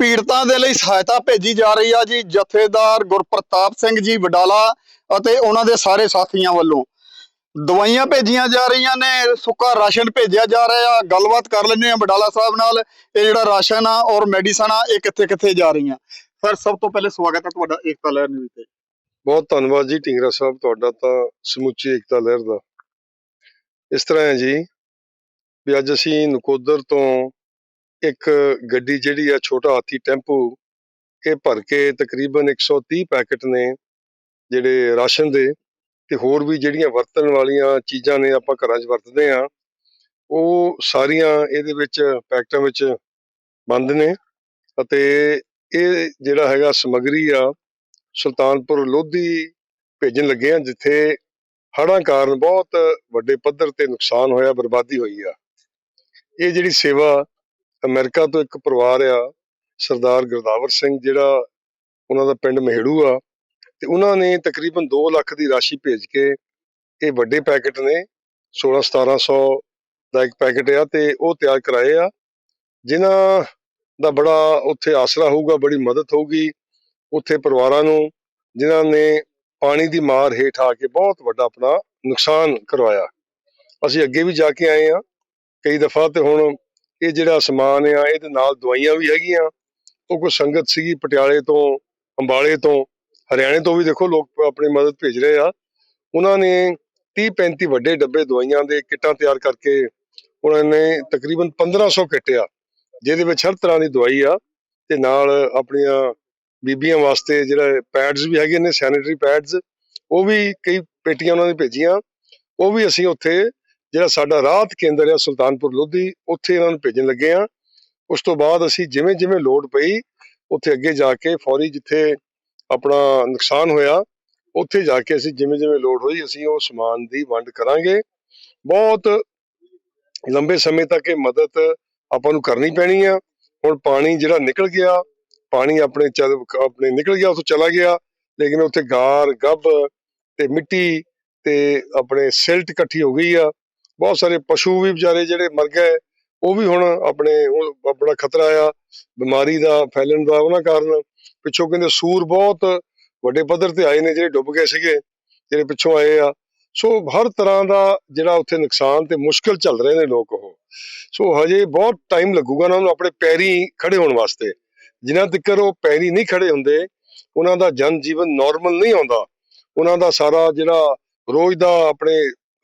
ਪੀੜਤਾਂ ਦੇ ਲਈ ਸਹਾਇਤਾ ਭੇਜੀ ਜਾ ਰਹੀ ਆ ਜੀ, ਜਥੇਦਾਰ ਗੁਰਪ੍ਰਤਾਪ ਸਿੰਘ ਜੀ ਵਡਾਲਾ ਅਤੇ ਉਹਨਾਂ ਦੇ ਸਾਰੇ ਸਾਥੀਆਂ ਵੱਲੋਂ। ਦਵਾਈਆਂ ਭੇਜੀਆਂ ਜਾ ਰਹੀਆਂ ਨੇ, ਸੁੱਕਾ ਰਾਸ਼ਨ ਭੇਜਿਆ ਜਾ ਰਿਹਾ, ਗੱਲਬਾਤ ਕਰ ਲੈਂਦੇ ਆ ਵਡਾਲਾ ਸਾਹਿਬ ਨਾਲ। ਇਹ ਜਿਹੜਾ ਰਾਸ਼ਨ ਆ ਔਰ ਮੈਡੀਸਨ ਆ, ਇਹ ਕਿੱਥੇ ਕਿੱਥੇ ਜਾ ਰਹੀਆਂ? ਸਰ, ਸਭ ਤੋਂ ਪਹਿਲੇ ਸਵਾਗਤ ਹੈ ਤੁਹਾਡਾ ਏਕਤਾ ਲਹਿਰ ਨਿਊਜ਼ ਤੇ ਬਹੁਤ ਧੰਨਵਾਦ ਜੀ ਢਿੰਗਰਾ ਸਾਹਿਬ, ਤੁਹਾਡਾ ਤਾਂ ਸਮੁੱਚੀ ਏਕਤਾ ਲਹਿਰ ਦਾ। ਇਸ ਤਰ੍ਹਾਂ ਹੈ ਜੀ, ਵੀ ਅੱਜ ਅਸੀਂ ਨਕੋਦਰ ਤੋਂ ਇੱਕ ਗੱਡੀ ਜਿਹੜੀ ਆ ਛੋਟਾ ਹਾਥੀ ਟੈਂਪੂ ਇਹ ਭਰ ਕੇ ਤਕਰੀਬਨ 130 ਪੈਕੇਟ ਨੇ ਜਿਹੜੇ ਰਾਸ਼ਨ ਦੇ ਤੇ ਹੋਰ ਵੀ ਜਿਹੜੀਆਂ ਵਰਤਣ ਵਾਲੀਆਂ ਚੀਜ਼ਾਂ ਨੇ ਆਪਾਂ ਘਰਾਂ 'ਚ ਵਰਤਦੇ ਆ ਉਹ ਸਾਰੀਆਂ ਇਹਦੇ ਵਿੱਚ ਪੈਕਟਾਂ ਵਿੱਚ ਬੰਦ ਨੇ ਅਤੇ ਇਹ ਜਿਹੜਾ ਹੈਗਾ ਸਮੱਗਰੀ ਆ ਸੁਲਤਾਨਪੁਰ ਲੋਧੀ ਭੇਜਣ ਲੱਗੇ ਆ ਜਿੱਥੇ ਹੜ੍ਹਾਂ ਕਾਰਨ ਬਹੁਤ ਵੱਡੇ ਪੱਧਰ ਤੇ ਨੁਕਸਾਨ ਹੋਇਆ, ਬਰਬਾਦੀ ਹੋਈ ਆ। ਇਹ ਜਿਹੜੀ ਸੇਵਾ ਅਮਰੀਕਾ ਤੋਂ ਇੱਕ ਪਰਿਵਾਰ ਆ, ਸਰਦਾਰ ਗੁਰਦਾਵਰ ਸਿੰਘ, ਜਿਹੜਾ ਉਹਨਾਂ ਦਾ ਪਿੰਡ ਮਹਿੜੂ ਆ ਤੇ ਉਹਨਾਂ ਨੇ ਤਕਰੀਬਨ 2 ਲੱਖ ਦੀ ਰਾਸ਼ੀ ਭੇਜ ਕੇ ਇਹ ਵੱਡੇ ਪੈਕੇਟ ਨੇ 16 1700 ਦਾ ਇੱਕ ਪੈਕੇਟ ਆ ਤੇ ਉਹ ਤਿਆਰ ਕਰਾਏ ਆ। ਜਿਨ੍ਹਾਂ ਦਾ ਬੜਾ ਉੱਥੇ ਆਸਰਾ ਹੋਊਗਾ, ਬੜੀ ਮਦਦ ਹੋਊਗੀ ਉੱਥੇ ਪਰਿਵਾਰਾਂ ਨੂੰ, ਜਿਨ੍ਹਾਂ ਨੇ ਪਾਣੀ ਦੀ ਮਾਰ ਹੇਠ ਆ ਕੇ ਬਹੁਤ ਵੱਡਾ ਆਪਣਾ ਨੁਕਸਾਨ ਕਰਵਾਇਆ। ਅਸੀਂ ਅੱਗੇ ਵੀ ਜਾ ਕੇ ਆਏ ਆ ਕਈ ਦਫਾ ਤੇ ਹੁਣ ਇਹ ਜਿਹੜਾ ਸਮਾਨ ਆ, ਇਹਦੇ ਨਾਲ ਦਵਾਈਆਂ ਵੀ ਹੈਗੀਆਂ। ਉਹ ਕੋਈ ਸੰਗਤ ਸੀਗੀ ਪਟਿਆਲੇ ਤੋਂ, ਅੰਬਾਲੇ ਤੋਂ, ਹਰਿਆਣੇ ਤੋਂ ਵੀ ਦੇਖੋ ਲੋਕ ਆਪਣੀ ਮਦਦ ਭੇਜ ਰਹੇ ਆ। ਉਹਨਾਂ ਨੇ 30 35 ਵੱਡੇ ਡੱਬੇ ਦਵਾਈਆਂ ਦੇ ਕਿੱਟਾਂ ਤਿਆਰ ਕਰਕੇ ਉਹਨਾਂ ਨੇ ਤਕਰੀਬਨ 1500 ਕਿੱਟ ਆ, ਜਿਹਦੇ ਵਿੱਚ ਹਰ ਤਰ੍ਹਾਂ ਦੀ ਦਵਾਈ ਆ ਤੇ ਨਾਲ ਆਪਣੀਆਂ ਬੀਬੀਆਂ ਵਾਸਤੇ ਜਿਹੜਾ ਪੈਡਸ ਵੀ ਹੈਗੇ ਨੇ, ਸੈਨੀਟਰੀ ਪੈਡਸ, ਉਹ ਵੀ ਕਈ ਪੇਟੀਆਂ ਉਹਨਾਂ ਨੇ ਭੇਜੀਆਂ। ਉਹ ਵੀ ਅਸੀਂ ਉੱਥੇ ਜਿਹੜਾ ਸਾਡਾ ਰਾਹਤ ਕੇਂਦਰ ਆ, ਸੁਲਤਾਨਪੁਰ ਲੋਧੀ, ਉੱਥੇ ਇਹਨਾਂ ਨੂੰ ਭੇਜਣ ਲੱਗੇ ਆ ਉਸ ਤੋਂ ਬਾਅਦ ਅਸੀਂ ਜਿਵੇਂ ਜਿਵੇਂ ਲੋੜ ਪਈ, ਉੱਥੇ ਅੱਗੇ ਜਾ ਕੇ ਫੌਰੀ ਜਿੱਥੇ ਆਪਣਾ ਨੁਕਸਾਨ ਹੋਇਆ, ਉੱਥੇ ਜਾ ਕੇ ਅਸੀਂ ਜਿਵੇਂ ਜਿਵੇਂ ਲੋੜ ਹੋਈ, ਅਸੀਂ ਉਹ ਸਮਾਨ ਦੀ ਵੰਡ ਕਰਾਂਗੇ। ਬਹੁਤ ਲੰਬੇ ਸਮੇਂ ਤੱਕ ਇਹ ਮਦਦ ਆਪਾਂ ਨੂੰ ਕਰਨੀ ਪੈਣੀ ਆ। ਹੁਣ ਪਾਣੀ ਜਿਹੜਾ ਨਿਕਲ ਗਿਆ, ਪਾਣੀ ਆਪਣੇ ਚੱਲ, ਆਪਣੇ ਨਿਕਲ ਗਿਆ, ਉੱਥੋਂ ਚਲਾ ਗਿਆ, ਲੇਕਿਨ ਉੱਥੇ ਗਾਰ, ਗੱਬ ਤੇ ਮਿੱਟੀ ਤੇ ਆਪਣੇ ਸਿਲਟ ਇਕੱਠੀ ਹੋ ਗਈ ਆ। ਬਹੁਤ ਸਾਰੇ ਪਸ਼ੂ ਵੀ ਵਿਚਾਰੇ ਜਿਹੜੇ ਮਰ ਗਏ, ਉਹ ਵੀ ਹੁਣ ਆਪਣੇ ਬੜਾ ਖਤਰਾ ਆ, ਬਿਮਾਰੀ ਦਾ, ਫੈਲਣ ਦਾ ਉਹਨਾਂ ਕਾਰਨ ਪਿੱਛੋਂ ਕਹਿੰਦੇ ਸੂਰ ਬਹੁਤ ਵੱਡੇ ਪੱਧਰ ਤੇ ਆਏ ਨੇ ਜਿਹੜੇ ਡੁੱਬ ਗਏ ਸੀਗੇ, ਜਿਹੜੇ ਪਿੱਛੋਂ ਆਏ ਆ। ਸੋ ਹਰ ਤਰ੍ਹਾਂ ਦਾ ਜਿਹੜਾ ਉੱਥੇ ਨੁਕਸਾਨ ਤੇ ਮੁਸ਼ਕਲ ਚੱਲ ਰਹੇ ਨੇ ਲੋਕ ਉਹ। ਸੋ ਹਜੇ ਬਹੁਤ ਟਾਈਮ ਲੱਗੂਗਾ ਉਹਨਾਂ ਨੂੰ ਆਪਣੇ ਪੈਰੀ ਖੜੇ ਹੋਣ ਵਾਸਤੇ। ਜਿਨ੍ਹਾਂ ਤੱਕ ਉਹ ਪੈਰੀ ਨਹੀਂ ਖੜੇ ਹੁੰਦੇ, ਉਹਨਾਂ ਦਾ ਜਨ ਜੀਵਨ ਨਾਰਮਲ ਨਹੀਂ ਆਉਂਦਾ। ਉਹਨਾਂ ਦਾ ਸਾਰਾ ਜਿਹੜਾ ਰੋਜ਼ ਦਾ ਆਪਣੇ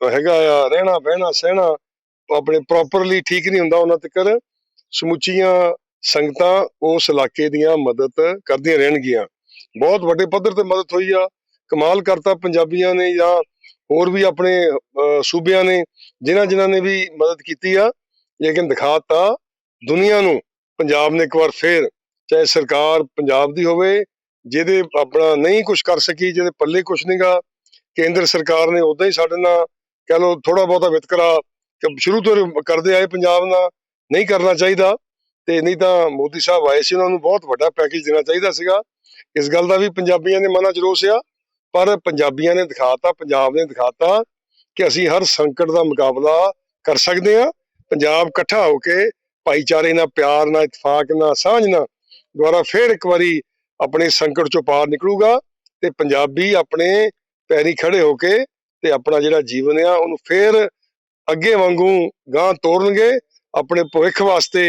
ਹੈਗਾ ਆ, ਰਹਿਣਾ, ਬਹਿਣਾ, ਸਹਿਣਾ, ਆਪਣੇ ਪ੍ਰੋਪਰਲੀ ਠੀਕ ਨਹੀਂ ਹੁੰਦਾ ਉਹਨਾਂ ਤੱਕ। ਸਮੁੱਚੀਆਂ ਸੰਗਤਾਂ ਉਸ ਇਲਾਕੇ ਦੀਆਂ ਮਦਦ ਕਰਦੀਆਂ ਰਹਿਣਗੀਆਂ। ਬਹੁਤ ਵੱਡੇ ਪੱਧਰ ਤੇ ਮਦਦ ਹੋਈ ਆ। ਕਮਾਲ ਕਰਤਾ ਪੰਜਾਬੀਆਂ ਨੇ ਜਾਂ ਹੋਰ ਵੀ ਆਪਣੇ ਸੂਬਿਆਂ ਨੇ, ਜਿਨ੍ਹਾਂ ਜਿਨ੍ਹਾਂ ਨੇ ਵੀ ਮਦਦ ਕੀਤੀ ਆ। ਲੇਕਿਨ ਦਿਖਾਤਾ ਦੁਨੀਆ ਨੂੰ। ਪੰਜਾਬ ਨੇ ਇੱਕ ਵਾਰ ਫੇਰ ਚਾਹੇ ਸਰਕਾਰ ਪੰਜਾਬ ਦੀ ਹੋਵੇ, ਜਿਹਦੇ ਆਪਣਾ ਨਹੀਂ ਕੁਝ ਕਰ ਸਕੀ, ਜਿਹਦੇ ਪੱਲੇ ਕੁਝ ਨਹੀਂਗਾ ਕੇਂਦਰ ਸਰਕਾਰ ਨੇ ਉਦਾਂ ਹੀ ਸਾਡੇ ਨਾਲ ਕਹ ਲੋ ਥੋੜਾ ਬਹੁਤਾ ਵਿਤਕਰਾ ਸ਼ੁਰੂ ਤੋਂ ਕਰਦੇ ਆਏ ਪੰਜਾਬ ਨਾਲ, ਨਹੀਂ ਕਰਨਾ ਚਾਹੀਦਾ। ਤੇ ਨਹੀਂ ਤਾਂ ਮੋਦੀ ਸਾਹਿਬ ਆਏ ਸੀ, ਉਹਨਾਂ ਨੂੰ ਬਹੁਤ ਵੱਡਾ ਪੈਕੇਜ ਦੇਣਾ ਚਾਹੀਦਾ ਸੀਗਾ। ਇਸ ਗੱਲ ਦਾ ਵੀ ਪੰਜਾਬੀਆਂ ਦੇ ਮਨਾਂ 'ਚ ਰੋਸ ਆ, ਪਰ ਪੰਜਾਬੀਆਂ ਨੇ ਦਿਖਾਤਾ, ਪੰਜਾਬ ਨੇ ਦਿਖਾਤਾ ਕਿ ਅਸੀਂ ਹਰ ਸੰਕਟ ਦਾ ਮੁਕਾਬਲਾ ਕਰ ਸਕਦੇ ਹਾਂ। ਪੰਜਾਬ ਇਕੱਠਾ ਹੋ ਕੇ ਭਾਈਚਾਰੇ ਨਾਲ ਪਿਆਰ ਨਾਲ, ਇਤਫਾਕ ਨਾਲ, ਸਾਂਝ ਨਾਲ ਦੁਬਾਰਾ ਫੇਰ ਇੱਕ ਵਾਰੀ ਆਪਣੇ ਸੰਕਟ ਚੋਂ ਪਾਰ ਨਿਕਲੂਗਾ ਤੇ ਪੰਜਾਬੀ ਆਪਣੇ ਪੈਰੀ ਖੜੇ ਹੋ ਕੇ ਤੇ ਆਪਣਾ ਜਿਹੜਾ ਜੀਵਨ ਆ, ਉਹਨੂੰ ਫੇਰ ਅੱਗੇ ਵਾਂਗੂ ਗਾਂ ਤੋਰਨਗੇ ਆਪਣੇ ਭਵਿੱਖ ਵਾਸਤੇ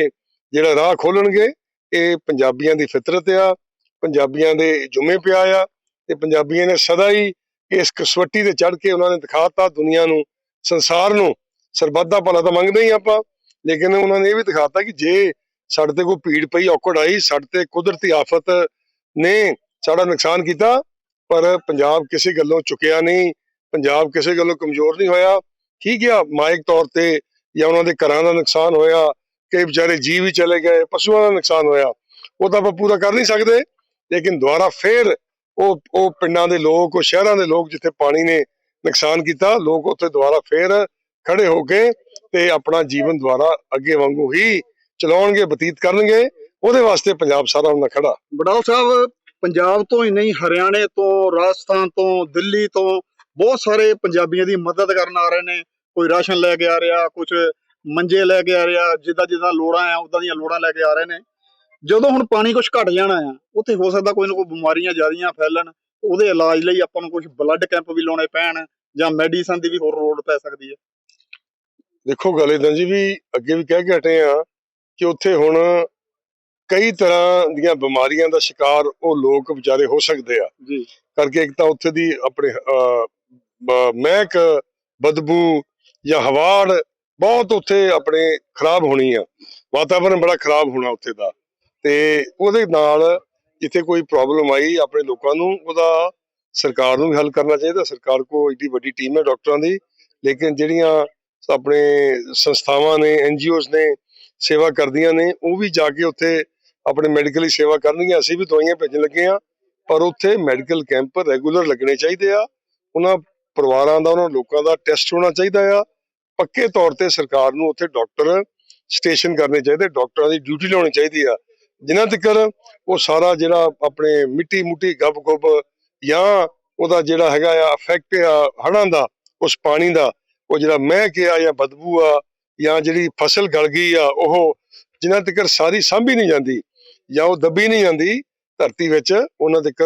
ਜਿਹੜਾ ਰਾਹ ਖੋਲਣਗੇ ਇਹ ਪੰਜਾਬੀਆਂ ਦੀ ਫਿਤਰਤ ਆ, ਪੰਜਾਬੀਆਂ ਦੇ ਜੁਮੇ ਪਿਆ ਆ ਤੇ ਪੰਜਾਬੀਆਂ ਨੇ ਸਦਾ ਹੀ ਇਸ ਕਸਵੱਟੀ ਤੇ ਚੜ ਕੇ ਉਹਨਾਂ ਨੇ ਦਿਖਾਤਾ ਦੁਨੀਆ ਨੂੰ, ਸੰਸਾਰ ਨੂੰ। ਸਰਬੱਤ ਦਾ ਭਲਾ ਤਾਂ ਮੰਗਦੇ ਹੀ ਆਪਾਂ, ਲੇਕਿਨ ਉਹਨਾਂ ਨੇ ਇਹ ਵੀ ਦਿਖਾਤਾ ਕਿ ਜੇ ਸਾਡੇ ਤੇ ਕੋਈ ਭੀੜ ਪਈ, ਔਕੜ ਆਈ, ਸਾਡੇ ਤੇ ਕੁਦਰਤੀ ਆਫਤ ਨੇ ਸਾਡਾ ਨੁਕਸਾਨ ਕੀਤਾ, ਪਰ ਪੰਜਾਬ ਕਿਸੇ ਗੱਲੋਂ ਚੁੱਕਿਆ ਨਹੀਂ। ਪੰਜਾਬ ਕਿਸੇ ਗੱਲੋਂ ਕਮਜ਼ੋਰ ਨਹੀਂ ਹੋਇਆ। ਠੀਕ ਆ ਮਾਇਕ ਤੌਰ ਤੇ ਜਾਂ ਉਹਨਾਂ ਦੇ ਘਰਾਂ ਦਾ ਨੁਕਸਾਨ ਹੋਇਆ ਕਈ ਵਿਚਾਰੇ ਜੀਵ ਵੀ ਚਲੇ ਗਏ, ਪਸ਼ੂਆਂ ਦਾ ਨੁਕਸਾਨ ਹੋਇਆ। ਉਹ ਤਾਂ ਆਪਾਂ ਪੂਰਾ ਕਰ ਨਹੀਂ ਸਕਦੇ, ਲੇਕਿਨ ਦੁਬਾਰਾ ਫੇਰ ਉਹ ਉਹ ਪਿੰਡਾਂ ਦੇ ਲੋਕ, ਉਹ ਸ਼ਹਿਰਾਂ ਦੇ ਲੋਕ ਜਿੱਥੇ ਪਾਣੀ ਨੇ ਨੁਕਸਾਨ ਕੀਤਾ, ਲੋਕ ਉੱਥੇ ਦੁਬਾਰਾ ਫੇਰ ਖੜੇ ਹੋ ਕੇ ਤੇ ਆਪਣਾ ਜੀਵਨ ਦੁਬਾਰਾ ਅੱਗੇ ਵਾਂਗੂ ਹੀ ਚਲਾਉਣਗੇ, ਬਤੀਤ ਕਰਨਗੇ। ਉਹਦੇ ਵਾਸਤੇ ਪੰਜਾਬ ਸਾਰਾ ਉਹਨਾਂ ਖੜਾ। ਵਡਾਲਾ ਸਾਹਿਬ, ਪੰਜਾਬ ਤੋਂ ਹੀ ਨਹੀਂ, ਹਰਿਆਣੇ ਤੋਂ, ਰਾਜਸਥਾਨ ਤੋਂ, ਦਿੱਲੀ ਤੋਂ ਬਹੁਤ ਸਾਰੇ ਪੰਜਾਬੀਆਂ ਦੀ ਮਦਦ ਕਰਨ ਆ ਰਹੇ ਨੇ। ਕੋਈ ਰਾਸ਼ਨ ਲੈ ਕੇ ਆ ਰਿਹਾ ਕੁਝ ਮੰਜੇ ਲੈ ਕੇ ਆ ਰਿਹਾ ਜਿੱਦਾਂ ਜਿੱਦਾਂ ਲੋੜਾਂ ਆ ਉਦਾਂ ਦੀਆਂ ਲੋੜਾਂ ਲੈ ਕੇ ਆ ਰਹੇ ਨੇ। ਜਦੋਂ ਹੁਣ ਪਾਣੀ ਕੁਝ ਘਟ ਜਾਣਾ ਆ ਉੱਥੇ ਹੋ ਸਕਦਾ ਕੋਈ ਨਾ ਕੋਈ ਬਿਮਾਰੀਆਂ ਜ਼ਿਆਦੀਆਂ ਫੈਲਣ ਉਹਦੇ ਇਲਾਜ ਲਈ ਆਪਾਂ ਨੂੰ ਕੁਝ ਬਲੱਡ ਕੈਂਪ ਵੀ ਲਾਉਣੇ ਪੈਣ ਜਾਂ ਮੈਡੀਸਨ ਦੀ ਵੀ ਹੋਰ ਲੋੜ ਪੈ ਸਕਦੀ ਹੈ ਦੇਖੋ ਗੱਲ ਏਦਾਂ ਜੀ ਵੀ ਅੱਗੇ ਵੀ ਕਹਿ ਕੇ ਹਟੇ ਆ ਕਿ ਉੱਥੇ ਹੁਣ ਕਈ ਤਰ੍ਹਾਂ ਦੀਆਂ ਬਿਮਾਰੀਆਂ ਦਾ ਸ਼ਿਕਾਰ ਉਹ ਲੋਕ ਵਿਚਾਰੇ ਹੋ ਸਕਦੇ ਆ। ਜੀ। ਕਰਕੇ ਇੱਕ ਤਾਂ ਉੱਥੇ ਦੀ ਆਪਣੇ ਮਹਿਕ, ਬਦਬੂ ਜਾਂ ਹਵਾੜ ਬਹੁਤ ਉੱਥੇ ਆਪਣੇ ਖਰਾਬ ਹੋਣੀ ਆ। ਵਾਤਾਵਰਣ ਬੜਾ ਖਰਾਬ ਹੋਣਾ ਉੱਥੇ ਦਾ। ਤੇ ਉਹਦੇ ਨਾਲ ਜਿੱਥੇ ਕੋਈ ਪ੍ਰੋਬਲਮ ਆਈ, ਆਪਣੇ ਲੋਕਾਂ ਨੂੰ, ਉਹਦਾ ਸਰਕਾਰ ਨੂੰ ਵੀ ਹੱਲ ਕਰਨਾ ਚਾਹੀਦਾ। ਸਰਕਾਰ ਕੋ ਏਡੀ ਵੱਡੀ ਟੀਮ ਹੈ ਡਾਕਟਰਾਂ ਦੀ। ਲੇਕਿਨ ਜਿਹੜੀਆਂ ਆਪਣੇ ਸੰਸਥਾਵਾਂ ਨੇ ਐਨਜੀਓਜ਼ ਨੇ ਸੇਵਾ ਕਰਦੀਆਂ ਨੇ, ਉਹ ਵੀ ਜਾ ਕੇ ਉੱਥੇ ਆਪਣੇ ਮੈਡੀਕਲੀ ਸੇਵਾ ਕਰਨਗੀਆਂ। ਅਸੀਂ ਵੀ ਦਵਾਈਆਂ ਭੇਜਣ ਲੱਗੇ ਆ ਪਰ ਉੱਥੇ ਮੈਡੀਕਲ ਕੈਂਪ ਰੈਗੂਲਰ ਲੱਗਣੇ ਚਾਹੀਦੇ ਆ। ਉਹਨਾਂ ਪਰਿਵਾਰਾਂ ਦਾ, ਉਹਨਾਂ ਲੋਕਾਂ ਦਾ ਟੈਸਟ ਹੋਣਾ ਚਾਹੀਦਾ ਆ। ਪੱਕੇ ਤੌਰ ਤੇ ਸਰਕਾਰ ਨੂੰ ਉੱਥੇ ਡਾਕਟਰ ਸਟੇਸ਼ਨ ਕਰਨੇ ਚਾਹੀਦੇ ਡਾਕਟਰਾਂ ਦੀ ਡਿਊਟੀ ਲਾਉਣੀ ਚਾਹੀਦੀ ਆ। ਜਿਨ੍ਹਾਂ ਤੱਕ ਉਹ ਸਾਰਾ ਜਿਹੜਾ ਆਪਣੇ ਮਿੱਟੀ ਮੁੱਟੀ ਗੱਬ ਗੁੱਬ ਜਾਂ ਉਹਦਾ ਜਿਹੜਾ ਹੈਗਾ ਆ ਇਫੈਕਟ ਆ, ਹੜ੍ਹਾਂ ਦਾ, ਉਸ ਪਾਣੀ ਦਾ, ਉਹ ਜਿਹੜਾ ਮਹਿਕ ਆ ਜਾਂ ਬਦਬੂ ਆ ਜਾਂ ਜਿਹੜੀ ਫਸਲ ਗਲ ਗਈ ਆ, ਉਹ ਜਿਨ੍ਹਾਂ ਤੱਕ ਸਾਰੀ ਸਾਂਭੀ ਨਹੀਂ ਜਾਂਦੀ ਜਾਂ ਉਹ ਦੱਬੀ ਨਹੀਂ ਜਾਂਦੀ ਧਰਤੀ ਵਿੱਚ, ਉਹਨਾਂ ਤੱਕ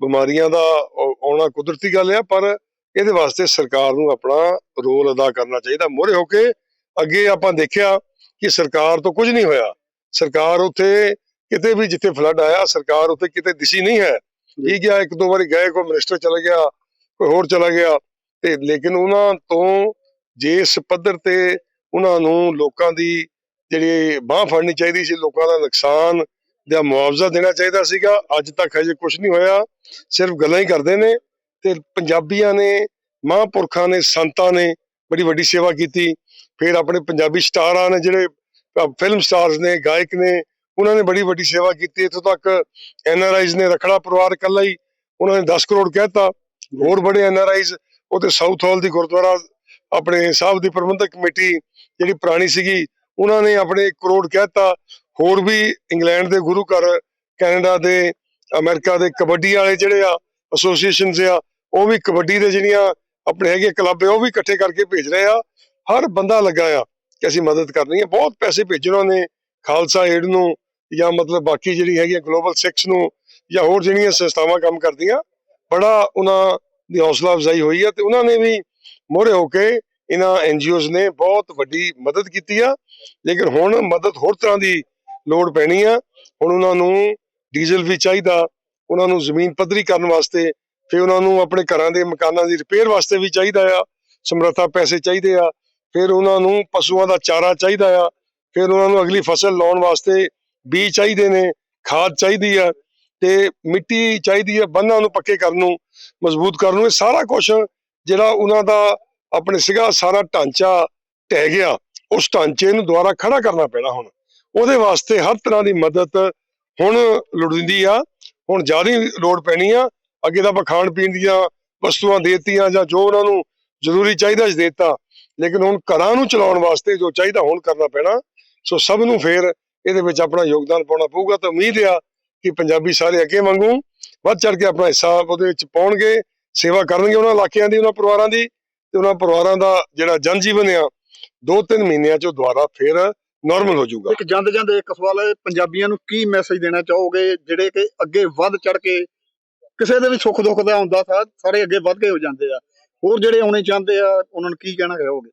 ਬਿਮਾਰੀਆਂ ਦਾ ਆਉਣਾ ਕੁਦਰਤੀ ਗੱਲ ਆ, ਪਰ ਇਹਦੇ ਵਾਸਤੇ ਸਰਕਾਰ ਨੂੰ ਆਪਣਾ ਰੋਲ ਅਦਾ ਕਰਨਾ ਚਾਹੀਦਾ। ਮੋਰੇ ਹੋ ਕੇ ਅੱਗੇ ਆਪਾਂ ਦੇਖਿਆ ਕਿ ਸਰਕਾਰ ਤੋਂ ਕੁਝ ਨਹੀਂ ਹੋਇਆ। ਸਰਕਾਰ ਉੱਥੇ ਕਿਤੇ ਵੀ ਜਿੱਥੇ ਫਲੱਡ ਆਇਆ ਸਰਕਾਰ ਉੱਥੇ ਕਿਤੇ ਦਿਸੀ ਨਹੀਂ ਹੈ। ਠੀਕ ਗਿਆ ਇੱਕ ਦੋ ਵਾਰੀ ਗਏ ਕੋਈ ਮਿਨਿਸਟਰ ਚਲਾ ਗਿਆ ਕੋਈ ਹੋਰ ਚਲਾ ਗਿਆ। ਤੇ ਲੇਕਿਨ ਉਹਨਾਂ ਤੋਂ ਜਿਸ ਪੱਧਰ ਤੇ ਉਹਨਾਂ ਨੂੰ ਲੋਕਾਂ ਦੀ ਜਿਹੜੀ ਬਾਹ ਫੜਨੀ ਚਾਹੀਦੀ ਸੀ ਲੋਕਾਂ ਦਾ ਨੁਕਸਾਨ ਦਾ ਮੁਆਵਜ਼ਾ ਦੇਣਾ ਚਾਹੀਦਾ ਸੀਗਾ ਅੱਜ ਤੱਕ ਹਜੇ ਕੁਝ ਨਹੀਂ ਹੋਇਆ। ਸਿਰਫ ਗੱਲਾਂ ਹੀ ਕਰਦੇ ਨੇ। ਤੇ ਪੰਜਾਬੀਆਂ ਨੇ, ਮਹਾਂਪੁਰਖਾਂ ਨੇ, ਸੰਤਾਂ ਨੇ ਬੜੀ ਵੱਡੀ ਸੇਵਾ ਕੀਤੀ। ਫਿਰ ਆਪਣੇ ਪੰਜਾਬੀ ਸਟਾਰਾਂ ਨੇ ਜਿਹੜੇ ਫਿਲਮ ਸਟਾਰਸ ਨੇ, ਗਾਇਕ ਨੇ, ਉਹਨਾਂ ਨੇ ਬੜੀ ਵੱਡੀ ਸੇਵਾ ਕੀਤੀ। ਇੱਥੋਂ ਤੱਕ ਐਨਆਰਆਈਜ਼ ਨੇ ਰਖੜਾ ਪਰਿਵਾਰ ਇਕੱਲਾ ਹੀ ਉਹਨਾਂ ਨੇ 10 ਕਰੋੜ ਕਹਿਤਾ। ਹੋਰ ਬੜੇ ਐਨਆਰਆਈਜ਼ ਉਹਦੇ ਸਾਊਥ ਹਾਲ ਦੀ ਗੁਰਦੁਆਰਾ, ਆਪਣੇ ਸਾਹਿਬ ਦੀ ਪ੍ਰਬੰਧਕ ਕਮੇਟੀ ਜਿਹੜੀ ਪੁਰਾਣੀ ਸੀਗੀ, ਉਹਨਾਂ ਨੇ ਆਪਣੇ 1 ਕਰੋੜ ਕਹਿਤਾ। ਹੋਰ ਵੀ ਇੰਗਲੈਂਡ ਦੇ ਗੁਰੂ ਘਰ ਕੈਨੇਡਾ ਦੇ ਅਮਰੀਕਾ ਦੇ ਕਬੱਡੀ ਵਾਲੇ ਜਿਹੜੇ ਆ ਐਸੋਸੀਏਸ਼ਨਸ ਆ, ਉਹ ਵੀ ਕਬੱਡੀ ਦੇ ਜਿਹੜੀਆਂ ਆਪਣੇ ਹੈਗੇ ਕਲੱਬ ਆ ਉਹ ਵੀ ਇਕੱਠੇ ਕਰਕੇ ਭੇਜ ਰਹੇ ਆ। ਹਰ ਬੰਦਾ ਲੱਗਾ ਆ ਕਿ ਅਸੀਂ ਮਦਦ ਕਰਨੀ ਹੈ ਬਹੁਤ ਪੈਸੇ ਭੇਜੇ ਉਹਨਾਂ ਨੇ, ਖਾਲਸਾ ਏਡ ਨੂੰ ਜਾਂ ਮਤਲਬ ਬਾਕੀ ਜਿਹੜੀ ਹੈਗੀ ਗਲੋਬਲ 6 ਨੂੰ ਜਾਂ ਹੋਰ ਜਿਹੜੀਆਂ ਸੰਸਥਾਵਾਂ ਕੰਮ ਕਰਦੀਆਂ, ਬੜਾ ਉਹਨਾਂ ਦੀ ਹੌਸਲਾ ਅਫਜ਼ਾਈ ਹੋਈ ਆ ਤੇ ਉਹਨਾਂ ਨੇ ਵੀ ਮੋਹਰੇ ਹੋ ਕੇ ਇਹਨਾਂ ਐਨਜੀਓਜ਼ ਨੇ ਬਹੁਤ ਵੱਡੀ ਮਦਦ ਕੀਤੀ ਆ। ਲੇਕਿਨ ਹੁਣ ਮਦਦ ਹੋਰ ਤਰ੍ਹਾਂ ਦੀ ਲੋੜ ਪੈਣੀ ਆ। ਹੁਣ ਉਹਨਾਂ ਨੂੰ ਡੀਜ਼ਲ ਵੀ ਚਾਹੀਦਾ ਉਹਨਾਂ ਨੂੰ ਜ਼ਮੀਨ ਪੱਧਰੀ ਕਰਨ ਵਾਸਤੇ, ਫਿਰ ਉਹਨਾਂ ਨੂੰ ਆਪਣੇ ਘਰਾਂ ਦੇ ਮਕਾਨਾਂ ਦੀ ਰਿਪੇਅਰ ਵਾਸਤੇ ਵੀ ਚਾਹੀਦਾ ਆ, ਸਮਰੱਥਾ ਪੈਸੇ ਚਾਹੀਦੇ ਆ, ਫਿਰ ਉਹਨਾਂ ਨੂੰ ਪਸ਼ੂਆਂ ਦਾ ਚਾਰਾ ਚਾਹੀਦਾ ਆ, ਫਿਰ ਉਹਨਾਂ ਨੂੰ ਅਗਲੀ ਫਸਲ ਲਾਉਣ ਵਾਸਤੇ ਬੀਜ ਚਾਹੀਦੇ ਨੇ, ਖਾਦ ਚਾਹੀਦੀ ਆ, ਤੇ ਮਿੱਟੀ ਚਾਹੀਦੀ ਆ ਬੰਨਾਂ ਨੂੰ ਪੱਕੇ ਕਰਨ ਨੂੰ, ਮਜ਼ਬੂਤ ਕਰਨ ਨੂੰ, ਇਹ ਸਾਰਾ ਕੁਝ ਜਿਹੜਾ ਉਹਨਾਂ ਦਾ ਆਪਣੇ ਸੀਗਾ, ਸਾਰਾ ਢਾਂਚਾ ਢਹਿ ਗਿਆ। ਉਸ ਢਾਂਚੇ ਨੂੰ ਦੁਬਾਰਾ ਖੜਾ ਕਰਨਾ ਪੈਣਾ ਹੁਣ। ਉਹਦੇ ਵਾਸਤੇ ਹਰ ਤਰ੍ਹਾਂ ਦੀ ਮਦਦ ਹੁਣ ਲੋੜੀਂਦੀ ਆ। ਹੁਣ ਜ਼ਿਆਦਾ ਹੀ ਲੋੜ ਪੈਣੀ ਆ, ਅੱਗੇ ਤਾਂ ਆਪਾਂ ਖਾਣ ਪੀਣ ਦੀਆਂ ਵਸਤੂਆਂ ਦੇਤੀਆਂ ਜਾਂ ਜੋ ਉਹਨਾਂ ਨੂੰ ਜ਼ਰੂਰੀ ਚਾਹੀਦਾ ਸੀ ਦੇਤਾ। ਲੇਕਿਨ ਹੁਣ ਘਰਾਂ ਨੂੰ ਚਲਾਉਣ ਵਾਸਤੇ ਜੋ ਚਾਹੀਦਾ ਹੁਣ ਕਰਨਾ ਪੈਣਾ, ਸੋ ਸਭ ਨੂੰ ਫੇਰ ਇਹਦੇ ਵਿੱਚ ਆਪਣਾ ਯੋਗਦਾਨ ਪਾਉਣਾ ਪਊਗਾ ਤਾਂ ਉਮੀਦ ਆ ਕਿ ਪੰਜਾਬੀ ਸਾਰੇ ਅੱਗੇ ਵਾਂਗੂ ਵੱਧ ਚੜ ਕੇ ਆਪਣਾ ਹਿੱਸਾ ਉਹਦੇ ਵਿੱਚ ਪਾਉਣਗੇ, ਸੇਵਾ ਕਰਨਗੇ ਉਹਨਾਂ ਇਲਾਕਿਆਂ ਦੀ, ਉਹਨਾਂ ਪਰਿਵਾਰਾਂ ਦੀ ਤੇ ਉਹਨਾਂ ਪਰਿਵਾਰਾਂ ਦਾ ਜਿਹੜਾ ਜਨ ਜੀਵਨ ਆ, ਦੋ ਤਿੰਨ ਮਹੀਨਿਆਂ ਚ ਦੁਬਾਰਾ ਫੇਰ ਨਾਰਮਲ ਹੋ ਜਾਊਗਾ। ਇੱਕ ਜਾਂਦੇ ਜਾਂਦੇ ਇੱਕ ਸਵਾਲ ਹੈ ਪੰਜਾਬੀਆਂ ਨੂੰ ਕੀ ਮੈਸੇਜ ਦੇਣਾ ਚਾਹੋਗੇ ਜਿਹੜੇ ਕਿ ਅੱਗੇ ਵੱਧ ਚੜ ਕੇ ਕਿਸੇ ਦੇ ਵੀ ਸੁੱਖ ਦੁੱਖ ਦਾ ਹੁੰਦਾ ਸਾ ਸਾਰੇ ਅੱਗੇ ਵੱਧ ਕੇ ਹੋ ਜਾਂਦੇ ਆ। ਹੋਰ ਜਿਹੜੇ ਆਉਣੇ ਚਾਹੁੰਦੇ ਆ ਉਹਨਾਂ ਨੂੰ ਕੀ ਕਹਿਣਾ ਚਾਹੋਗੇ?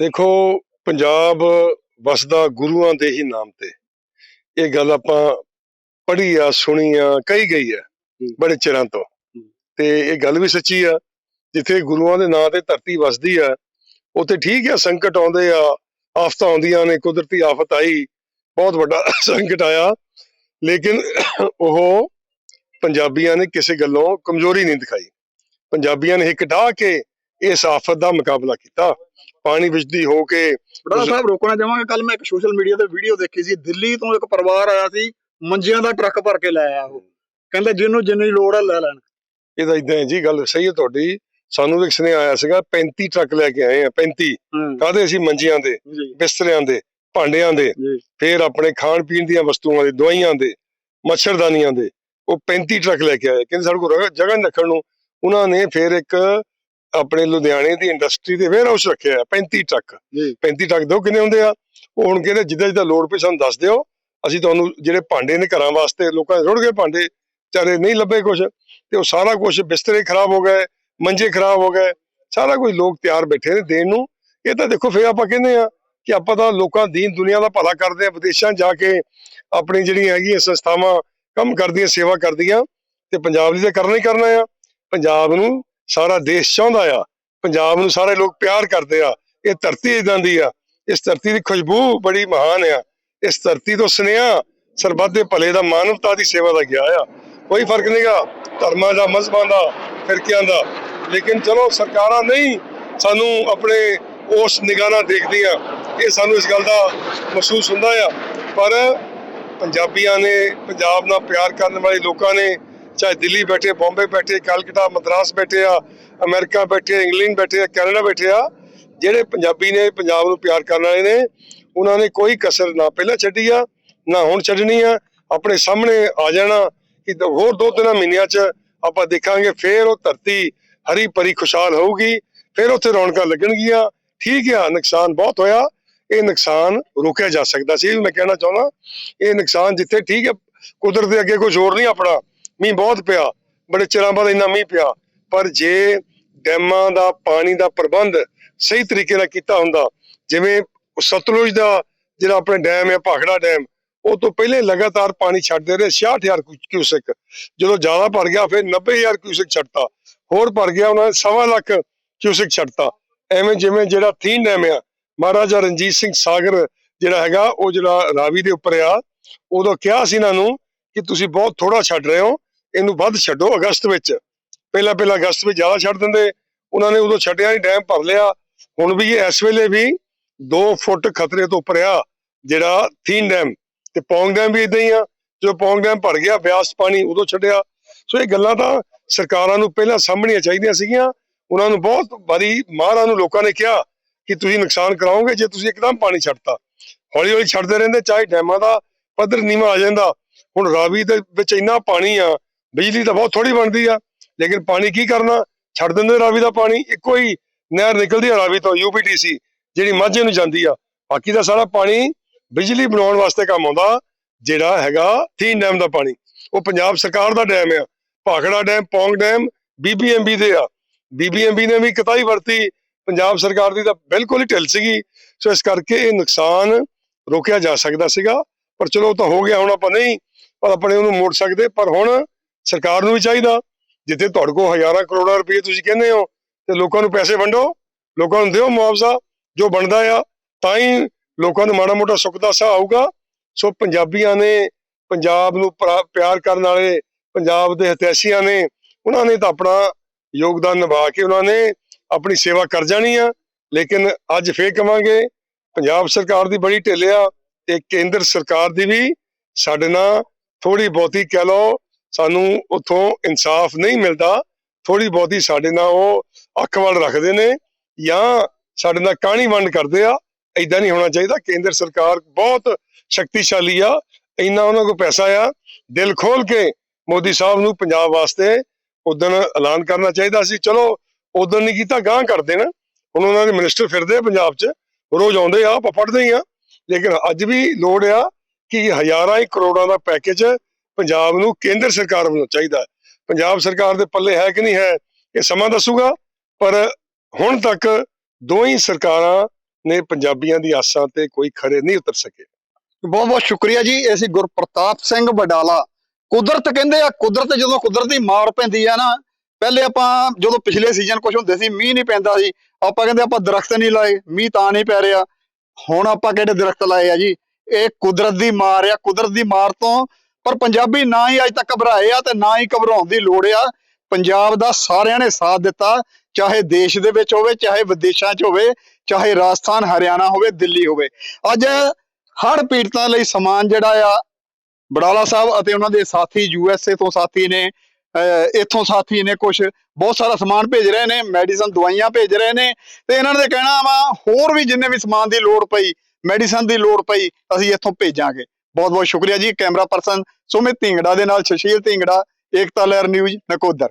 ਦੇਖੋ ਪੰਜਾਬ ਵਸਦਾ ਗੁਰੂਆਂ ਦੇ ਹੀ ਨਾਮ ਤੇ। ਇਹ ਗੱਲ ਆਪਾਂ ਪੜ੍ਹੀ ਆ ਸੁਣੀ ਆ ਕਹੀ ਗਈ ਆ। ਬੜੇ ਚਿਰਾਂ ਤੋਂ। ਤੇ ਇਹ ਗੱਲ ਵੀ ਸੱਚੀ ਆ ਜਿੱਥੇ ਗੁਰੂਆਂ ਦੇ ਨਾਂ ਤੇ ਧਰਤੀ ਵਸਦੀ ਆ ਉੱਥੇ ਠੀਕ ਆ ਸੰਕਟ ਆਉਂਦੇ ਆ ਆਫਤਾਂ ਆਉਂਦੀਆਂ ਨੇ ਕੁਦਰਤੀ ਆਫਤ ਆਈ ਬਹੁਤ ਵੱਡਾ ਸੰਕਟ ਆਇਆ। ਲੇਕਿਨ ਉਹ ਪੰਜਾਬੀਆਂ ਨੇ ਕਿਸੇ ਗੱਲੋਂ ਕਮਜ਼ੋਰੀ ਨਹੀਂ ਦਿਖਾਈ। ਪੰਜਾਬੀਆਂ ਨੇ ਇੱਕ ਢਾਹ ਕੇ ਇਸ ਆਫਤ ਦਾ ਮੁਕਾਬਲਾ ਕੀਤਾ। ਪਾਣੀ ਵਿੱਚ ਦੀ ਹੋ ਕੇ ਬੜਾ ਸਾਹਿਬ ਰੋਕਣਾ ਚਾਹਾਂਗਾ ਕੱਲ ਮੈਂ ਇੱਕ ਸੋਸ਼ਲ ਮੀਡੀਆ ਤੇ ਵੀਡੀਓ ਦੇਖੀ ਸੀ। ਦਿੱਲੀ ਤੋਂ ਇੱਕ ਪਰਿਵਾਰ ਆਇਆ ਸੀ ਮੰਜਿਆਂ ਦਾ ਟਰੱਕ ਭਰ ਕੇ ਲੈ ਆਇਆ ਉਹ। ਕਹਿੰਦਾ ਜਿਹਨੂੰ ਜਿੰਨੀ ਲੋੜ ਆ ਲੈ ਲੈਣ। ਇਹਦਾ ਇਦਾਂ ਜੀ ਗੱਲ ਸਹੀ ਹੈ ਤੁਹਾਡੀ। ਸਾਨੂੰ ਇੱਕ ਸੁਨੇਹਾ ਆਇਆ ਸੀਗਾ 35 ਟਰੱਕ ਲੈ ਕੇ ਆਏ ਆ 35 ਹੂੰ। ਕਾਹਦੇ ਅਸੀਂ ਮੰਜੀਆਂ ਦੇ ਬਿਸਤਰਿਆਂ ਦੇ ਭਾਂਡਿਆਂ ਦੇ। ਫੇਰ ਆਪਣੇ ਖਾਣ ਪੀਣ ਦੀਆਂ ਵਸਤੂਆਂ ਦੇ ਦਵਾਈਆਂ ਦੇ ਮੱਛਰਦਾਨੀਆਂ ਦੇ ਉਹ 35 ਟਰੱਕ ਲੈ ਕੇ ਆਏ। ਕਹਿੰਦੇ ਸਾਡੇ ਕੋਲ ਜਗ੍ਹਾ ਨੀ ਰੱਖਣ ਨੂੰ। ਉਹਨਾਂ ਨੇ ਫੇਰ ਇੱਕ ਆਪਣੇ ਲੁਧਿਆਣੇ ਦੀ ਇੰਡਸਟਰੀ ਦੇ ਵੇਅਰ ਹਾਊਸ ਰੱਖਿਆ ਹੈ, 35 ਟਰੱਕ ਜੀ। 35 ਟਰੱਕ ਦੋ ਕਿੰਨੇ ਹੁੰਦੇ ਆ? ਉਹ ਹੁਣ ਕਹਿੰਦੇ ਜਿੱਦਾਂ ਜਿੱਦਾਂ ਲੋੜ ਪਈ ਸਾਨੂੰ ਦੱਸ ਦਿਓ। ਅਸੀਂ ਤੁਹਾਨੂੰ ਜਿਹੜੇ ਭਾਂਡੇ ਨੇ ਘਰਾਂ ਵਾਸਤੇ ਲੋਕਾਂ ਦੇ ਰੁੜ ਗਏ ਭਾਂਡੇ ਚਾਰੇ ਨਹੀਂ ਲੱਭੇ ਕੁਝ ਤੇ ਉਹ ਸਾਰਾ ਕੁਝ ਬਿਸਤਰੇ ਖਰਾਬ ਹੋ ਗਏ। ਮੰਜੇ ਖਰਾਬ ਹੋ ਗਏ। ਸਾਰਾ ਕੁਝ ਲੋਕ ਤਿਆਰ ਬੈਠੇ ਨੇ ਦੇਣ ਨੂੰ। ਇਹ ਤਾਂ ਦੇਖੋ ਫੇਰ ਆਪਾਂ ਕਹਿੰਦੇ ਆ ਕਿ ਆਪਾਂ ਤਾਂ ਲੋਕਾਂ ਦੀਨ ਦੁਨੀਆ ਦਾ ਭਲਾ ਕਰਦੇ ਆ ਵਿਦੇਸ਼ਾਂ ਜਾ ਕੇ ਆਪਣੀ ਜਿਹੜੀਆਂ ਹੈਗੀਆਂ ਸੰਸਥਾਵਾਂ ਕੰਮ ਕਰਦੀਆਂ, ਸੇਵਾ ਕਰਦੀਆਂ ਤੇ ਪੰਜਾਬ ਲਈ ਤਾਂ ਕਰਨਾ ਹੀ ਕਰਨਾ ਆ। ਪੰਜਾਬ ਨੂੰ ਸਾਰਾ ਦੇਸ਼ ਚਾਹੁੰਦਾ ਆ। ਪੰਜਾਬ ਨੂੰ ਸਾਰੇ ਲੋਕ ਪਿਆਰ ਕਰਦੇ ਆ। ਇਹ ਧਰਤੀ ਇਦਾਂ ਦੀ ਆ। ਇਸ ਧਰਤੀ ਦੀ ਖੁਸ਼ਬੂ ਬੜੀ ਮਹਾਨ ਆ। ਇਸ ਧਰਤੀ ਤੋਂ ਸੁਨੇਹਾ ਸਰਬੱਤ ਦੇ ਭਲੇ ਦਾ, ਮਾਨਵਤਾ ਦੀ ਸੇਵਾ ਦਾ ਗਿਆ ਆ। ਕੋਈ ਫ਼ਰਕ ਨਹੀਂਗਾ ਧਰਮਾਂ ਦਾ ਮਜ਼ਬਾਂ ਦਾ, ਫਿਰਕਿਆਂ ਦਾ। ਲੇਕਿਨ ਚਲੋ ਸਰਕਾਰਾਂ ਨਹੀਂ ਸਾਨੂੰ ਆਪਣੇ ਉਸ ਨਿਗਾਹ ਨਾਲ ਦੇਖਦੀਆਂ। ਇਹ ਸਾਨੂੰ ਇਸ ਗੱਲ ਦਾ ਮਹਿਸੂਸ ਹੁੰਦਾ ਆ। ਪਰ ਪੰਜਾਬੀਆਂ ਨੇ ਪੰਜਾਬ ਨਾਲ ਪਿਆਰ ਕਰਨ ਵਾਲੇ ਲੋਕਾਂ ਨੇ ਚਾਹੇ ਦਿੱਲੀ ਬੈਠੇ, ਬੰਬੇ ਬੈਠੇ ਕਲਕੱਤਾ ਮਦਰਾਸ ਬੈਠੇ ਆ, ਅਮਰੀਕਾ ਬੈਠੇ, ਇੰਗਲੈਂਡ ਬੈਠੇ ਆ, ਕੈਨੇਡਾ ਬੈਠੇ ਆ, ਜਿਹੜੇ ਪੰਜਾਬੀ ਨੇ ਪੰਜਾਬ ਨੂੰ ਪਿਆਰ ਕਰਨ ਵਾਲੇ ਨੇ, ਉਹਨਾਂ ਨੇ ਕੋਈ ਕਸਰ ਨਾ ਪਹਿਲਾਂ ਛੱਡੀ ਆ, ਨਾ ਹੁਣ ਛੱਡਣੀ ਆ। ਆਪਣੇ ਸਾਹਮਣੇ ਆ ਜਾਣਾ ਕਿ ਹੋਰ ਦੋ ਤਿੰਨ ਮਹੀਨਿਆਂ 'ਚ ਆਪਾਂ ਦੇਖਾਂਗੇ, ਫੇਰ ਉਹ ਧਰਤੀ ਹਰੀ ਭਰੀ ਖੁਸ਼ਹਾਲ ਹੋਊਗੀ, ਫਿਰ ਉੱਥੇ ਰੌਣਕਾਂ ਲੱਗਣਗੀਆਂ। ਠੀਕ ਆ, ਨੁਕਸਾਨ ਬਹੁਤ ਹੋਇਆ। ਇਹ ਨੁਕਸਾਨ ਰੋਕਿਆ ਜਾ ਸਕਦਾ ਸੀ ਮੈਂ ਕਹਿਣਾ ਚਾਹੁੰਦਾ। ਇਹ ਨੁਕਸਾਨ ਜਿੱਥੇ ਠੀਕ ਹੈ ਕੁਦਰਤ ਦੇ ਅੱਗੇ ਕੁਝ ਹੋਰ ਨਹੀਂ ਆਪਣਾ। ਮੀਂਹ ਬਹੁਤ ਪਿਆ, ਬੜੇ ਚਿਰਾਂ ਬਾਅਦ ਇੰਨਾ ਮੀਂਹ ਪਿਆ। ਪਰ ਜੇ ਡੈਮਾਂ ਦਾ, ਪਾਣੀ ਦਾ ਪ੍ਰਬੰਧ ਸਹੀ ਤਰੀਕੇ ਨਾਲ ਕੀਤਾ ਹੁੰਦਾ, ਜਿਵੇਂ ਸਤਲੁਜ ਦਾ, ਜਿਹੜਾ ਆਪਣੇ ਡੈਮ ਹੈ ਭਾਖੜਾ ਡੈਮ, ਉਹ ਤੋਂ ਪਹਿਲੇ ਲਗਾਤਾਰ ਪਾਣੀ ਛੱਡਦੇ ਰਹੇ 66000 ਕਿਊ- ਕਿਊਸੈਕ। ਜਦੋਂ ਜ਼ਿਆਦਾ ਭਰ ਗਿਆ, ਫਿਰ 90000 ਕਿਊਸੈਕ ਛੱਡਤਾ। ਹੋਰ ਭਰ ਗਿਆ ਉਹਨਾਂ ਨੇ ਸਵਾ ਲੱਖ ਕਿਊਸਿਕ ਛੱਡਤਾ। ਐਵੇਂ ਜਿਵੇਂ ਜਿਹੜਾ ਥੀਨ ਡੈਮ ਆ, ਮਹਾਰਾਜਾ ਰਣਜੀਤ ਸਿੰਘ ਸਾਗਰ ਜਿਹੜਾ ਹੈਗਾ, ਉਹ ਜਿਹੜਾ ਰਾਵੀ ਦੇ ਉੱਪਰ ਆ, ਉਦੋਂ ਕਿਹਾ ਸੀ ਇਹਨਾਂ ਨੂੰ ਕਿ ਤੁਸੀਂ ਬਹੁਤ ਥੋੜਾ ਛੱਡ ਰਹੇ ਹੋ, ਇਹਨੂੰ ਵੱਧ ਛੱਡੋ ਅਗਸਤ ਵਿੱਚ। ਪਹਿਲਾਂ ਪਹਿਲਾਂ ਅਗਸਤ ਵਿੱਚ ਜ਼ਿਆਦਾ ਛੱਡ ਦਿੰਦੇ। ਉਹਨਾਂ ਨੇ ਉਦੋਂ ਛੱਡਿਆ ਨਹੀਂ ਡੈਮ ਭਰ ਲਿਆ। ਹੁਣ ਵੀ ਇਸ ਵੇਲੇ ਵੀ 2 ਫੁੱਟ ਖਤਰੇ ਤੋਂ ਉੱਪਰ ਆ, ਜਿਹੜਾ ਥੀਨ ਡੈਮ ਤੇ ਪੌਂਗ ਡੈਮ ਵੀ ਇਦਾਂ ਹੀ ਆ। ਜਦੋਂ ਪੌਂਗ ਡੈਮ ਭਰ ਗਿਆ, ਬਿਆਸ ਪਾਣੀ ਉਦੋਂ ਛੱਡਿਆ। ਸੋ ਇਹ ਗੱਲਾਂ ਤਾਂ ਸਰਕਾਰਾਂ ਨੂੰ ਪਹਿਲਾਂ ਸਾਹਮਣੀਆਂ ਚਾਹੀਦੀਆਂ ਸੀਗੀਆਂ। ਉਹਨਾਂ ਨੂੰ ਬਹੁਤ ਵਾਰੀ ਮਾਹਰਾਂ ਨੂੰ ਲੋਕਾਂ ਨੇ ਕਿਹਾ ਕਿ ਤੁਸੀਂ ਨੁਕਸਾਨ ਕਰਾਓਗੇ ਜੇ ਤੁਸੀਂ ਇੱਕਦਮ ਪਾਣੀ ਛੱਡਤਾ। ਹੌਲੀ ਹੌਲੀ ਛੱਡਦੇ ਰਹਿੰਦੇ, ਚਾਹੇ ਡੈਮਾਂ ਦਾ ਪੱਧਰ ਨੀਵਾਂ ਆ ਜਾਂਦਾ। ਹੁਣ ਰਾਵੀ ਦੇ ਵਿੱਚ ਇੰਨਾ ਪਾਣੀ ਆ, ਬਿਜਲੀ ਤਾਂ ਬਹੁਤ ਥੋੜੀ ਬਣਦੀ ਆ। ਲੇਕਿਨ ਪਾਣੀ ਕੀ ਕਰਨਾ? ਛੱਡ ਦਿੰਦੇ ਰਾਵੀ ਦਾ ਪਾਣੀ। ਇੱਕੋ ਹੀ ਨਹਿਰ ਨਿਕਲਦੀ ਆ ਰਾਵੀ ਤੋਂ ਯੂਪੀਟੀਸੀ ਜਿਹੜੀ ਮਾਝੇ ਨੂੰ ਜਾਂਦੀ ਆ। ਬਾਕੀ ਦਾ ਸਾਰਾ ਪਾਣੀ ਬਿਜਲੀ ਬਣਾਉਣ ਵਾਸਤੇ ਕੰਮ ਆਉਂਦਾ, ਜਿਹੜਾ ਹੈਗਾ ਥੀਨ ਡੈਮ ਦਾ ਪਾਣੀ। ਉਹ ਪੰਜਾਬ ਸਰਕਾਰ ਦਾ ਡੈਮ ਆ। Bhakra dam, Pong dam BBMB ਦੇ ਆ। ਬੀਬੀਐਮਬੀ ਨੇ ਵੀ ਕਤਾਈ ਵਰਤੀ, ਪੰਜਾਬ ਸਰਕਾਰ ਦੀ ਤਾਂ ਬਿਲਕੁਲ ਹੀ ਢਿੱਲ ਸੀਗੀ। ਸੋ ਇਸ ਕਰਕੇ ਇਹ ਨੁਕਸਾਨ ਰੋਕਿਆ ਜਾ ਸਕਦਾ ਸੀਗਾ। ਪਰ ਚਲੋ ਤਾਂ ਹੋ ਗਿਆ, ਹੁਣ ਆਪਾਂ ਨਹੀਂ, ਪਰ ਆਪਣੇ ਉਹਨੂੰ ਮੋੜ ਸਕਦੇ। ਪਰ ਹੁਣ ਸਰਕਾਰ ਨੂੰ ਵੀ ਚਾਹੀਦਾ। ਜਿੱਥੇ ਤੁਹਾਡੇ ਕੋਲ ਹਜ਼ਾਰਾਂ ਕਰੋੜਾਂ ਰੁਪਏ ਤੁਸੀਂ ਕਹਿੰਦੇ ਹੋ, ਤੇ ਲੋਕਾਂ ਨੂੰ ਪੈਸੇ ਵੰਡੋ, ਲੋਕਾਂ ਨੂੰ ਦਿਓ ਮੁਆਵਜ਼ਾ, ਜੋ ਬਣਦਾ ਆ, ਤਾਂ ਹੀ ਲੋਕਾਂ ਨੂੰ ਮਾੜਾ ਮੋਟਾ ਸੁੱਖ ਦਾ ਸਾਹ ਆਊਗਾ। ਸੋ ਪੰਜਾਬੀਆਂ ਨੇ ਪੰਜਾਬ ਨੂੰ ਪਰਾ- ਪਿਆਰ ਕਰਨ ਵਾਲੇ ਪੰਜਾਬ ਦੇ ਹਤਿਆਸੀਆਂ ਨੇ, ਉਹਨਾਂ ਨੇ ਤਾਂ ਆਪਣਾ ਯੋਗਦਾਨ ਨਿਭਾ ਕੇ ਉਹਨਾਂ ਨੇ ਆਪਣੀ ਸੇਵਾ ਕਰ ਜਾਣੀ ਆ। ਲੇਕਿਨ ਅੱਜ ਫੇਰ ਕਵਾਂਗੇ, ਪੰਜਾਬ ਸਰਕਾਰ ਦੀ ਬੜੀ ਢਿੱਲ ਆ ਤੇ ਕੇਂਦਰ ਸਰਕਾਰ ਦੀ ਵੀ ਸਾਡੇ ਨਾਲ ਥੋੜੀ ਬਹੁਤੀ ਕਹਿ ਲਓ, ਸਾਨੂੰ ਉਥੋਂ ਇਨਸਾਫ ਨਹੀਂ ਮਿਲਦਾ ਥੋੜੀ ਬਹੁਤੀ ਸਾਡੇ ਨਾਲ ਉਹ ਅੱਖ ਵੱਲ ਰੱਖਦੇ ਨੇ ਜਾਂ ਸਾਡੇ ਨਾਲ ਕਾਣੀ ਵੰਡ ਕਰਦੇ ਆ। ਐਦਾਂ ਨਹੀਂ ਹੋਣਾ ਚਾਹੀਦਾ, ਕੇਂਦਰ ਸਰਕਾਰ ਬਹੁਤ ਸ਼ਕਤੀਸ਼ਾਲੀ ਆ, ਇੰਨਾ ਉਹਨਾਂ ਕੋਲ ਪੈਸਾ ਆ, ਦਿਲ ਖੋਲ ਕੇ ਮੋਦੀ ਸਾਹਿਬ ਨੂੰ ਪੰਜਾਬ ਵਾਸਤੇ ਉਦੋਂ ਐਲਾਨ ਕਰਨਾ ਚਾਹੀਦਾ ਸੀ। ਚਲੋ ਉਦੋਂ ਨਹੀਂ ਕੀਤਾ ਗਾਂ ਕਰਦੇ ਨਾ ਹੁਣ ਉਹਨਾਂ ਦੇ ਮਿਨਿਸਟਰ ਫਿਰਦੇ ਆ ਪੰਜਾਬ 'ਚ। ਰੋਜ਼ ਆਉਂਦੇ ਆ, ਆਪਾਂ ਪੜ੍ਹਦੇ ਹੀ ਆ। ਲੇਕਿਨ ਅੱਜ ਵੀ ਲੋੜ ਆ ਕਿ ਹਜ਼ਾਰਾਂ ਹੀ ਕਰੋੜਾਂ ਦਾ ਪੈਕੇਜ ਪੰਜਾਬ ਨੂੰ ਕੇਂਦਰ ਸਰਕਾਰ ਵੱਲੋਂ ਚਾਹੀਦਾ ਪੰਜਾਬ ਸਰਕਾਰ ਦੇ ਪੱਲੇ ਹੈ ਕਿ ਨਹੀਂ ਹੈ, ਇਹ ਸਮਾਂ ਦੱਸੂਗਾ। ਪਰ ਹੁਣ ਤੱਕ ਦੋਵੇਂ ਸਰਕਾਰਾਂ ਨੇ ਪੰਜਾਬੀਆਂ ਦੀ ਆਸਾਂ ਤੇ ਕੋਈ ਖਰੇ ਨਹੀਂ ਉਤਰ ਸਕੇ। ਬਹੁਤ ਬਹੁਤ ਸ਼ੁਕਰੀਆ ਜੀ। ਇਹ ਸੀ ਗੁਰਪ੍ਰਤਾਪ ਸਿੰਘ ਬਡਾਲਾ ਕੁਦਰਤ ਕਹਿੰਦੇ ਆ, ਕੁਦਰਤ ਜਦੋਂ ਕੁਦਰਤ ਦੀ ਮਾਰ ਪੈਂਦੀ ਆ ਨਾ, ਪਹਿਲੇ ਆਪਾਂ ਜਦੋਂ ਪਿਛਲੇ ਸੀਜ਼ਨ ਕੁਝ ਹੁੰਦੇ ਸੀ, ਮੀਂਹ ਨਹੀਂ ਪੈਂਦਾ ਸੀ, ਆਪਾਂ ਕਹਿੰਦੇ ਆਪਾਂ ਦਰਖਤ ਨਹੀਂ ਲਾਏ, ਮੀਂਹ ਤਾਂ ਨਹੀਂ ਪੈ ਰਿਹਾ। ਹੁਣ ਆਪਾਂ ਕਿਹੜੇ ਦਰਖਤ ਲਾਏ ਆ ਜੀ? ਇਹ ਕੁਦਰਤ ਦੀ ਮਾਰ ਆ, ਕੁਦਰਤ ਦੀ ਮਾਰ ਤੋਂ ਪਰ ਪੰਜਾਬੀ ਨਾ ਹੀ ਅੱਜ ਤੱਕ ਘਬਰਾਏ ਆ ਤੇ ਨਾ ਹੀ ਘਬਰਾਉਣ ਦੀ ਲੋੜ ਆ। ਪੰਜਾਬ ਦਾ ਸਾਰਿਆਂ ਨੇ ਸਾਥ ਦਿੱਤਾ, ਚਾਹੇ ਦੇਸ਼ ਦੇ ਵਿੱਚ ਹੋਵੇ, ਚਾਹੇ ਵਿਦੇਸ਼ਾਂ 'ਚ ਹੋਵੇ, ਚਾਹੇ ਰਾਜਸਥਾਨ, ਹਰਿਆਣਾ ਹੋਵੇ, ਦਿੱਲੀ ਹੋਵੇ। ਅੱਜ ਹੜ੍ਹ ਪੀੜਤਾਂ ਲਈ ਸਮਾਨ ਜਿਹੜਾ ਆ ਬੜਾਲਾ ਸਾਹਿਬ ਅਤੇ ਉਹਨਾਂ ਦੇ ਸਾਥੀ ਯੂਐਸਏ ਤੋਂ ਸਾਥੀ ਨੇ ਇੱਥੋਂ ਸਾਥੀ ਨੇ ਕੁਝ ਬਹੁਤ ਸਾਰਾ ਸਮਾਨ ਭੇਜ ਰਹੇ ਨੇ, ਮੈਡੀਸਨ ਦਵਾਈਆਂ ਭੇਜ ਰਹੇ ਨੇ ਤੇ ਇਹਨਾਂ ਦੇ ਕਹਿਣਾ ਵਾ, ਹੋਰ ਵੀ ਜਿੰਨੇ ਵੀ ਸਮਾਨ ਦੀ ਲੋੜ ਪਈ, ਮੈਡੀਸਨ ਦੀ ਲੋੜ ਪਈ, ਅਸੀਂ ਇੱਥੋਂ ਭੇਜਾਂਗੇ। ਬਹੁਤ ਬਹੁਤ ਸ਼ੁਕਰੀਆ ਜੀ, ਕੈਮਰਾ ਪਰਸਨ ਸੁਮਿਤ ਢਿੰਗੜਾ ਦੇ ਨਾਲ ਸੁਸ਼ੀਲ ਢਿੰਗੜਾ, ਏਕਤਾ ਲਹਿਰ ਨਿਊਜ਼ ਨਕੋਦਰ।